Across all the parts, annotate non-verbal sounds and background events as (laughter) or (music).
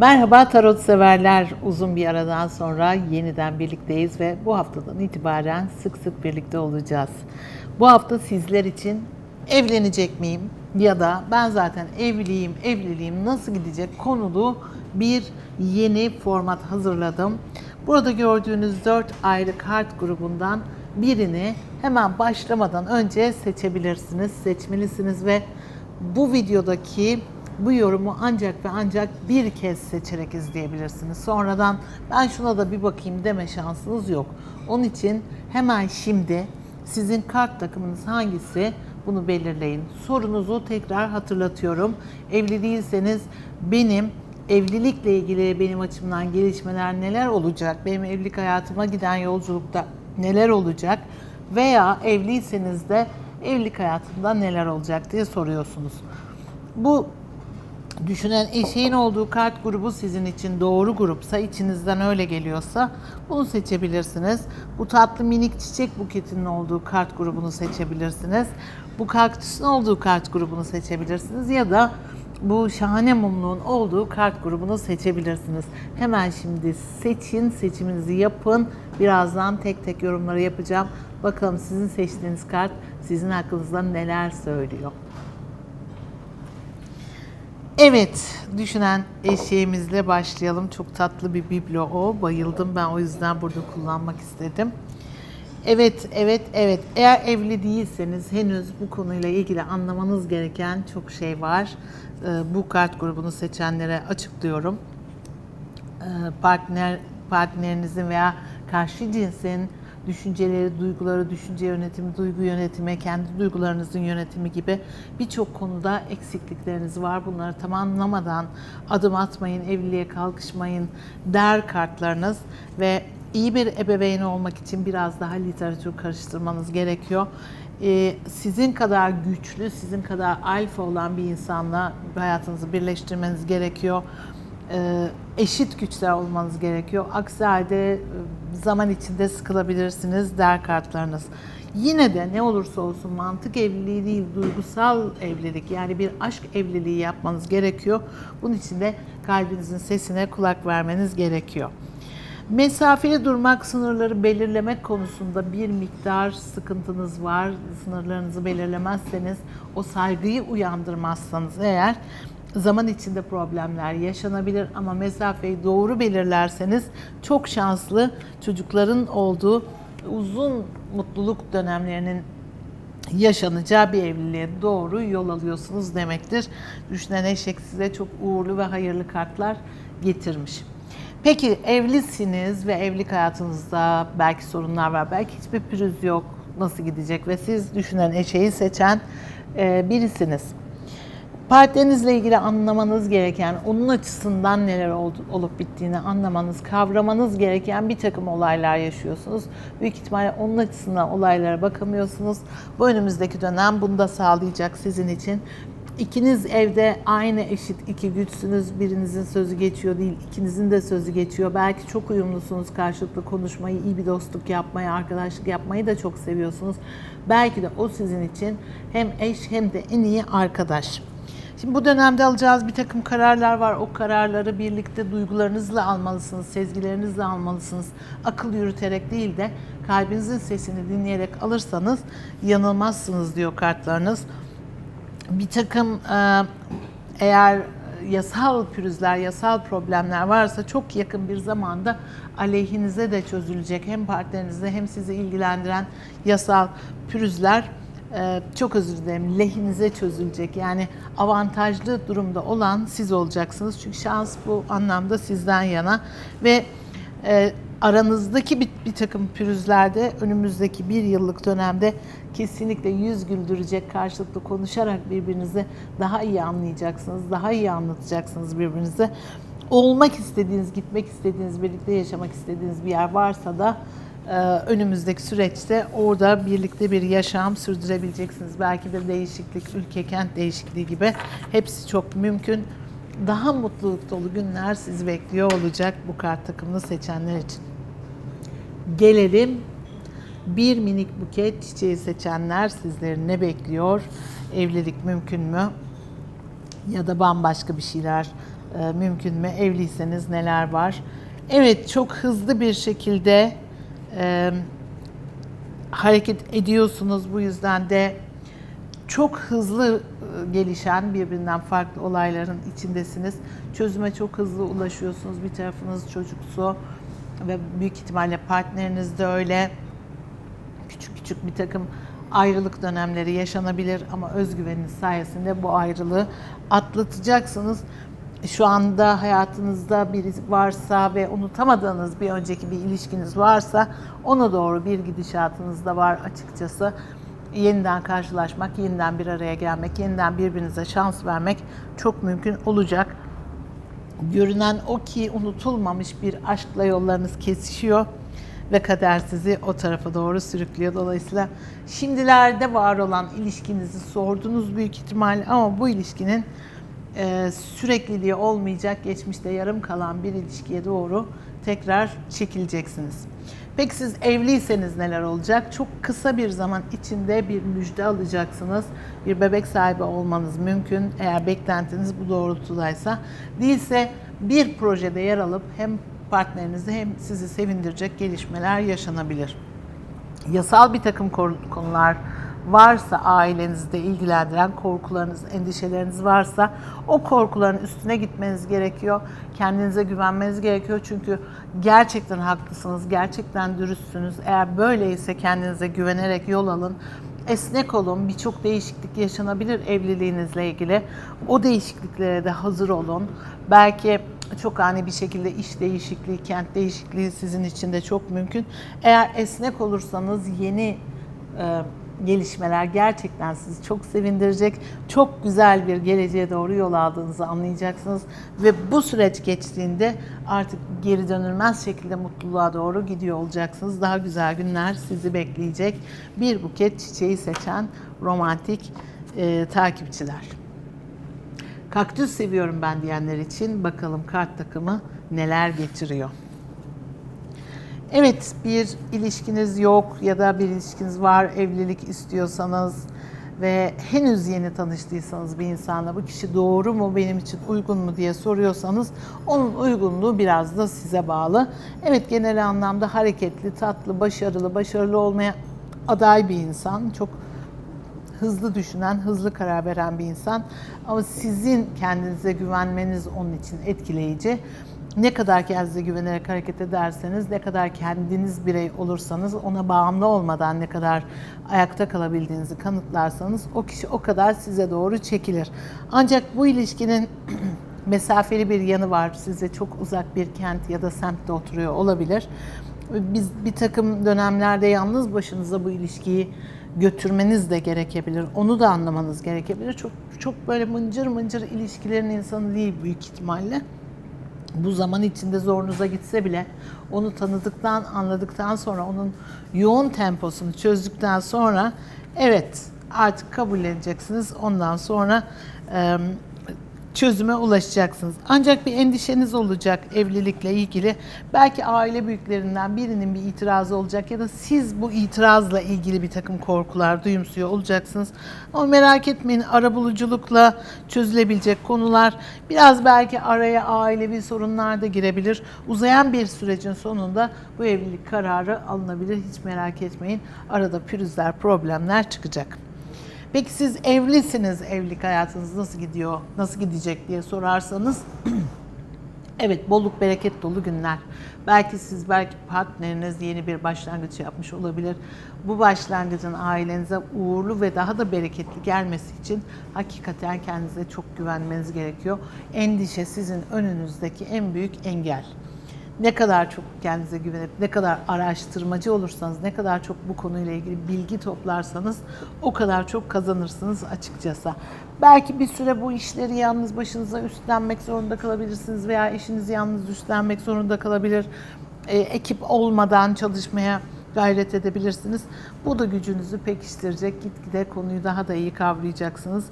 Merhaba tarot severler. Uzun bir aradan sonra yeniden birlikteyiz ve bu haftadan itibaren sık sık birlikte olacağız. Bu hafta sizler için evlenecek miyim ya da ben zaten evliyim, evliliğim nasıl gidecek konulu bir yeni format hazırladım. Burada gördüğünüz 4 ayrı kart grubundan birini hemen başlamadan önce seçebilirsiniz, seçmelisiniz ve bu videodaki bu yorumu ancak ve ancak bir kez seçerek izleyebilirsiniz. Sonradan ben şuna da bir bakayım deme şansınız yok. Onun için hemen şimdi sizin kart takımınız hangisi bunu belirleyin. Sorunuzu tekrar hatırlatıyorum. Evli değilseniz benim evlilikle ilgili benim açımdan gelişmeler neler olacak? Benim evlilik hayatıma giden yolculukta neler olacak? Veya evliyseniz de evlilik hayatında neler olacak diye soruyorsunuz. Bu düşünen eşeğin olduğu kart grubu sizin için doğru grupsa, içinizden öyle geliyorsa bunu seçebilirsiniz. Bu tatlı minik çiçek buketinin olduğu kart grubunu seçebilirsiniz. Bu kaktüsün olduğu kart grubunu seçebilirsiniz ya da bu şahane mumluğun olduğu kart grubunu seçebilirsiniz. Hemen şimdi seçin, seçiminizi yapın. Birazdan tek tek yorumları yapacağım. Bakalım sizin seçtiğiniz kart sizin hakkınızda neler söylüyor. Evet, düşünen eşeğimizle başlayalım. Çok tatlı bir biblo o. Bayıldım ben o yüzden burada kullanmak istedim. Evet, evet, evet. Eğer evli değilseniz henüz bu konuyla ilgili anlamanız gereken çok şey var. Ee, Bu kart grubunu seçenlere açıklıyorum. Ee, Partner partnerinizin veya karşı cinsin düşünceleri, duyguları, düşünce yönetimi, duygu yönetimi, kendi duygularınızın yönetimi gibi birçok konuda eksiklikleriniz var. Bunları tamamlamadan adım atmayın, evliliğe kalkışmayın der kartlarınız ve iyi bir ebeveyn olmak için biraz daha literatür karıştırmanız gerekiyor. Ee, sizin kadar güçlü, sizin kadar alfa olan bir insanla hayatınızı birleştirmeniz gerekiyor eşit güçler olmanız gerekiyor. Aksi halde e, zaman içinde sıkılabilirsiniz der kartlarınız. Yine de ne olursa olsun mantık evliliği değil, duygusal evlilik yani bir aşk evliliği yapmanız gerekiyor. Bunun için de kalbinizin sesine kulak vermeniz gerekiyor. Mesafeli durmak, sınırları belirlemek konusunda bir miktar sıkıntınız var. Sınırlarınızı belirlemezseniz, o saygıyı uyandırmazsanız eğer zaman içinde problemler yaşanabilir ama mesafeyi doğru belirlerseniz çok şanslı çocukların olduğu uzun mutluluk dönemlerinin yaşanacağı bir evliliğe doğru yol alıyorsunuz demektir. Düşünen eşek size çok uğurlu ve hayırlı kartlar getirmiş. Peki evlisiniz ve evlilik hayatınızda belki sorunlar var, belki hiçbir pürüz yok, nasıl gidecek ve siz düşünen eşeği seçen birisiniz. Partnerinizle ilgili anlamanız gereken, onun açısından neler olup bittiğini anlamanız, kavramanız gereken bir takım olaylar yaşıyorsunuz. Büyük ihtimalle onun açısından olaylara bakamıyorsunuz. Bu önümüzdeki dönem bunu da sağlayacak sizin için. İkiniz evde aynı eşit iki güçsünüz. Birinizin sözü geçiyor değil, ikinizin de sözü geçiyor. Belki çok uyumlusunuz karşılıklı konuşmayı, iyi bir dostluk yapmayı, arkadaşlık yapmayı da çok seviyorsunuz. Belki de o sizin için hem eş hem de en iyi arkadaş. Şimdi bu dönemde alacağınız bir takım kararlar var. O kararları birlikte duygularınızla almalısınız, sezgilerinizle almalısınız. Akıl yürüterek değil de kalbinizin sesini dinleyerek alırsanız yanılmazsınız diyor kartlarınız. Bir takım e, eğer yasal pürüzler, yasal problemler varsa çok yakın bir zamanda aleyhinize de çözülecek. Hem partnerinizde hem sizi ilgilendiren yasal pürüzler ee, çok özür dilerim lehinize çözülecek. Yani avantajlı durumda olan siz olacaksınız. Çünkü şans bu anlamda sizden yana ve e, aranızdaki bir, bir takım pürüzlerde önümüzdeki bir yıllık dönemde kesinlikle yüz güldürecek karşılıklı konuşarak birbirinizi daha iyi anlayacaksınız, daha iyi anlatacaksınız birbirinize. Olmak istediğiniz, gitmek istediğiniz, birlikte yaşamak istediğiniz bir yer varsa da önümüzdeki süreçte orada birlikte bir yaşam sürdürebileceksiniz. Belki de değişiklik, ülke kent değişikliği gibi hepsi çok mümkün. Daha mutluluk dolu günler sizi bekliyor olacak bu kart takımını seçenler için. Gelelim bir minik buket çiçeği seçenler sizleri ne bekliyor? Evlilik mümkün mü? Ya da bambaşka bir şeyler e, mümkün mü? Evliyseniz neler var? Evet, çok hızlı bir şekilde e, hareket ediyorsunuz. Bu yüzden de çok hızlı gelişen birbirinden farklı olayların içindesiniz. Çözüme çok hızlı ulaşıyorsunuz. Bir tarafınız çocuksu ve büyük ihtimalle partneriniz de öyle. Küçük küçük bir takım ayrılık dönemleri yaşanabilir ama özgüveniniz sayesinde bu ayrılığı atlatacaksınız. Şu anda hayatınızda biri varsa ve unutamadığınız bir önceki bir ilişkiniz varsa ona doğru bir gidişatınız da var açıkçası yeniden karşılaşmak, yeniden bir araya gelmek, yeniden birbirinize şans vermek çok mümkün olacak. Görünen o ki unutulmamış bir aşkla yollarınız kesişiyor ve kader sizi o tarafa doğru sürüklüyor. Dolayısıyla şimdilerde var olan ilişkinizi sordunuz büyük ihtimal ama bu ilişkinin e, sürekliliği olmayacak, geçmişte yarım kalan bir ilişkiye doğru tekrar çekileceksiniz. Peki siz evliyseniz neler olacak? Çok kısa bir zaman içinde bir müjde alacaksınız. Bir bebek sahibi olmanız mümkün eğer beklentiniz bu doğrultudaysa. Değilse bir projede yer alıp hem partnerinizi hem sizi sevindirecek gelişmeler yaşanabilir. Yasal bir takım konular varsa ailenizde ilgilendiren korkularınız, endişeleriniz varsa o korkuların üstüne gitmeniz gerekiyor. Kendinize güvenmeniz gerekiyor çünkü gerçekten haklısınız, gerçekten dürüstsünüz. Eğer böyleyse kendinize güvenerek yol alın. Esnek olun, birçok değişiklik yaşanabilir evliliğinizle ilgili. O değişikliklere de hazır olun. Belki çok ani bir şekilde iş değişikliği, kent değişikliği sizin için de çok mümkün. Eğer esnek olursanız yeni e, gelişmeler gerçekten sizi çok sevindirecek. Çok güzel bir geleceğe doğru yol aldığınızı anlayacaksınız. Ve bu süreç geçtiğinde artık geri dönülmez şekilde mutluluğa doğru gidiyor olacaksınız. Daha güzel günler sizi bekleyecek. Bir buket çiçeği seçen romantik e, takipçiler. Kaktüs seviyorum ben diyenler için bakalım kart takımı neler getiriyor. Evet bir ilişkiniz yok ya da bir ilişkiniz var, evlilik istiyorsanız ve henüz yeni tanıştıysanız bir insanla bu kişi doğru mu benim için uygun mu diye soruyorsanız onun uygunluğu biraz da size bağlı. Evet genel anlamda hareketli, tatlı, başarılı, başarılı olmaya aday bir insan. Çok hızlı düşünen, hızlı karar veren bir insan. Ama sizin kendinize güvenmeniz onun için etkileyici. Ne kadar kendinize güvenerek hareket ederseniz, ne kadar kendiniz birey olursanız, ona bağımlı olmadan ne kadar ayakta kalabildiğinizi kanıtlarsanız o kişi o kadar size doğru çekilir. Ancak bu ilişkinin (clears throat) mesafeli bir yanı var. Size çok uzak bir kent ya da semtte oturuyor olabilir. Biz bir takım dönemlerde yalnız başınıza bu ilişkiyi götürmeniz de gerekebilir. Onu da anlamanız gerekebilir. Çok çok böyle mıncır mıncır ilişkilerin insanı değil büyük ihtimalle bu zaman içinde zorunuza gitse bile onu tanıdıktan, anladıktan sonra onun yoğun temposunu çözdükten sonra evet artık kabulleneceksiniz. Ondan sonra çözüme ulaşacaksınız. Ancak bir endişeniz olacak evlilikle ilgili. Belki aile büyüklerinden birinin bir itirazı olacak ya da siz bu itirazla ilgili bir takım korkular duyumsuyor olacaksınız. Ama merak etmeyin arabuluculukla çözülebilecek konular biraz belki araya ailevi sorunlar da girebilir. Uzayan bir sürecin sonunda bu evlilik kararı alınabilir. Hiç merak etmeyin. Arada pürüzler, problemler çıkacak. Peki siz evlisiniz, evlilik hayatınız nasıl gidiyor, nasıl gidecek diye sorarsanız (clears throat) evet bolluk bereket dolu günler. Belki siz, belki partneriniz yeni bir başlangıç yapmış olabilir. Bu başlangıcın ailenize uğurlu ve daha da bereketli gelmesi için hakikaten kendinize çok güvenmeniz gerekiyor. Endişe sizin önünüzdeki en büyük engel ne kadar çok kendinize güvenip ne kadar araştırmacı olursanız, ne kadar çok bu konuyla ilgili bilgi toplarsanız o kadar çok kazanırsınız açıkçası. Belki bir süre bu işleri yalnız başınıza üstlenmek zorunda kalabilirsiniz veya eşiniz yalnız üstlenmek zorunda kalabilir. E, ekip olmadan çalışmaya gayret edebilirsiniz. Bu da gücünüzü pekiştirecek. Gitgide konuyu daha da iyi kavrayacaksınız.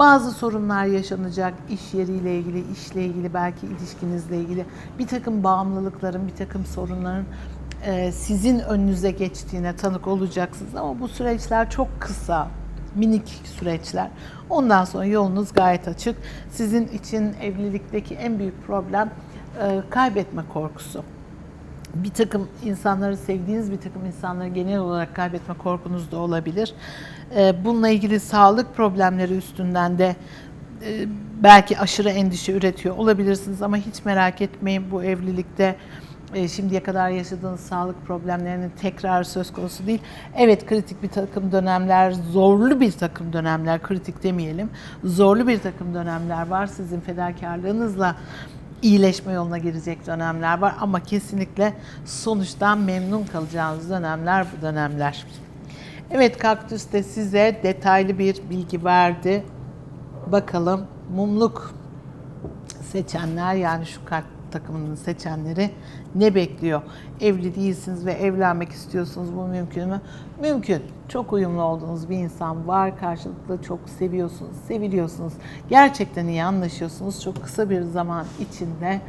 Bazı sorunlar yaşanacak iş yeriyle ilgili, işle ilgili, belki ilişkinizle ilgili bir takım bağımlılıkların, bir takım sorunların e, sizin önünüze geçtiğine tanık olacaksınız. Ama bu süreçler çok kısa, Minik süreçler. Ondan sonra yolunuz gayet açık. Sizin için evlilikteki en büyük problem e, kaybetme korkusu bir takım insanları sevdiğiniz bir takım insanları genel olarak kaybetme korkunuz da olabilir. Ee, Bununla ilgili sağlık problemleri üstünden de e, belki aşırı endişe üretiyor olabilirsiniz ama hiç merak etmeyin bu evlilikte e, şimdiye kadar yaşadığınız sağlık problemlerinin tekrar söz konusu değil. Evet kritik bir takım dönemler, zorlu bir takım dönemler, kritik demeyelim, zorlu bir takım dönemler var. Sizin fedakarlığınızla iyileşme yoluna girecek dönemler var ama kesinlikle sonuçtan memnun kalacağınız dönemler bu dönemler. Evet kaktüs de size detaylı bir bilgi verdi. Bakalım mumluk seçenler yani şu kart takımının seçenleri ne bekliyor? Evli değilsiniz ve evlenmek istiyorsunuz bu mümkün mü? Mümkün. Çok uyumlu olduğunuz bir insan var. Karşılıklı çok seviyorsunuz, seviliyorsunuz. Gerçekten iyi anlaşıyorsunuz. Çok kısa bir zaman içinde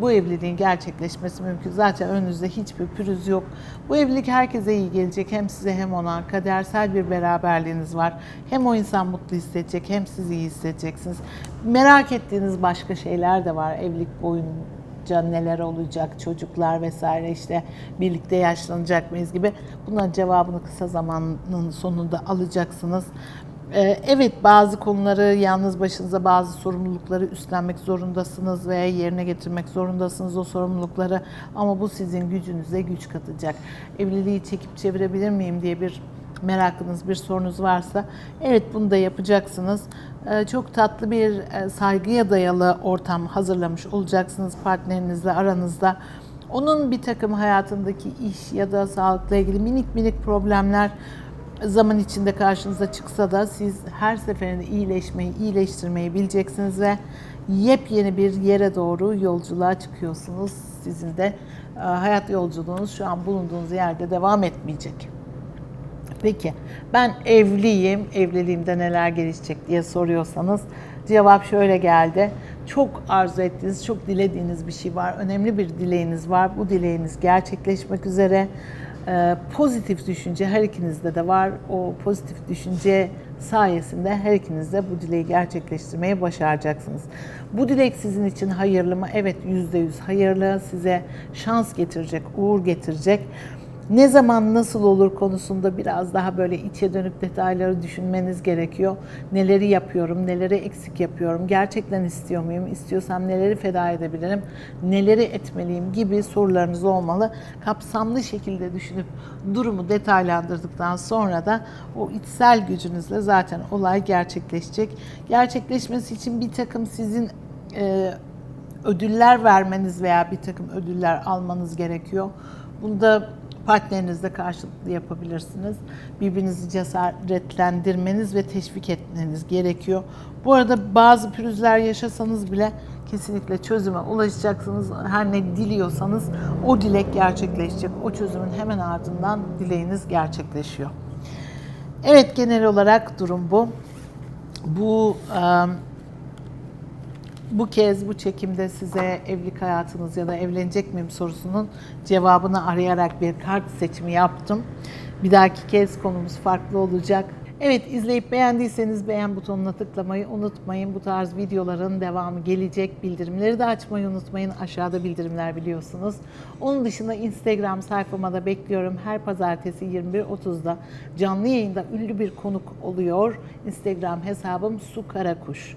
bu evliliğin gerçekleşmesi mümkün. Zaten önünüzde hiçbir pürüz yok. Bu evlilik herkese iyi gelecek. Hem size hem ona kadersel bir beraberliğiniz var. Hem o insan mutlu hissedecek hem siz iyi hissedeceksiniz. Merak ettiğiniz başka şeyler de var evlilik boyunca neler olacak, çocuklar vesaire işte birlikte yaşlanacak mıyız gibi. Bunların cevabını kısa zamanın sonunda alacaksınız. Ee, Evet bazı konuları yalnız başınıza bazı sorumlulukları üstlenmek zorundasınız ve yerine getirmek zorundasınız o sorumlulukları ama bu sizin gücünüze güç katacak. Evliliği çekip çevirebilir miyim diye bir merakınız, bir sorunuz varsa evet bunu da yapacaksınız. Ee, Çok tatlı bir e, saygıya dayalı ortam hazırlamış olacaksınız partnerinizle aranızda. Onun bir takım hayatındaki iş ya da sağlıkla ilgili minik minik problemler zaman içinde karşınıza çıksa da siz her seferinde iyileşmeyi, iyileştirmeyi bileceksiniz ve yepyeni bir yere doğru yolculuğa çıkıyorsunuz. Sizin de e, hayat yolculuğunuz şu an bulunduğunuz yerde devam etmeyecek. Peki ben evliyim, evliliğimde neler gelişecek diye soruyorsanız cevap şöyle geldi. Çok arzu ettiğiniz, çok dilediğiniz bir şey var. Önemli bir dileğiniz var. Bu dileğiniz gerçekleşmek üzere. Ee, pozitif düşünce her ikinizde de var. O pozitif düşünce sayesinde her ikiniz de bu dileği gerçekleştirmeyi başaracaksınız. Bu dilek sizin için hayırlı mı? Evet yüzde yüz hayırlı. Size şans getirecek, uğur getirecek. Ne zaman nasıl olur konusunda biraz daha böyle içe dönüp detayları düşünmeniz gerekiyor. Neleri yapıyorum, neleri eksik yapıyorum, gerçekten istiyor muyum, istiyorsam neleri feda edebilirim, neleri etmeliyim gibi sorularınız olmalı. Kapsamlı şekilde düşünüp durumu detaylandırdıktan sonra da o içsel gücünüzle zaten olay gerçekleşecek. Gerçekleşmesi için bir takım sizin e, ödüller vermeniz veya bir takım ödüller almanız gerekiyor. Bunda partnerinizle karşılıklı yapabilirsiniz. Birbirinizi cesaretlendirmeniz ve teşvik etmeniz gerekiyor. Bu arada bazı pürüzler yaşasanız bile kesinlikle çözüme ulaşacaksınız. Her ne diliyorsanız o dilek gerçekleşecek. O çözümün hemen ardından dileğiniz gerçekleşiyor. Evet genel olarak durum bu. Bu em, bu kez bu çekimde size evlilik hayatınız ya da evlenecek miyim sorusunun cevabını arayarak bir kart seçimi yaptım. Bir dahaki kez konumuz farklı olacak. Evet izleyip beğendiyseniz beğen butonuna tıklamayı unutmayın. Bu tarz videoların devamı gelecek. Bildirimleri de açmayı unutmayın. Aşağıda bildirimler biliyorsunuz. Onun dışında Instagram sayfama da bekliyorum. Her pazartesi 21.30'da canlı yayında ünlü bir konuk oluyor. Instagram hesabım Su Karakuş.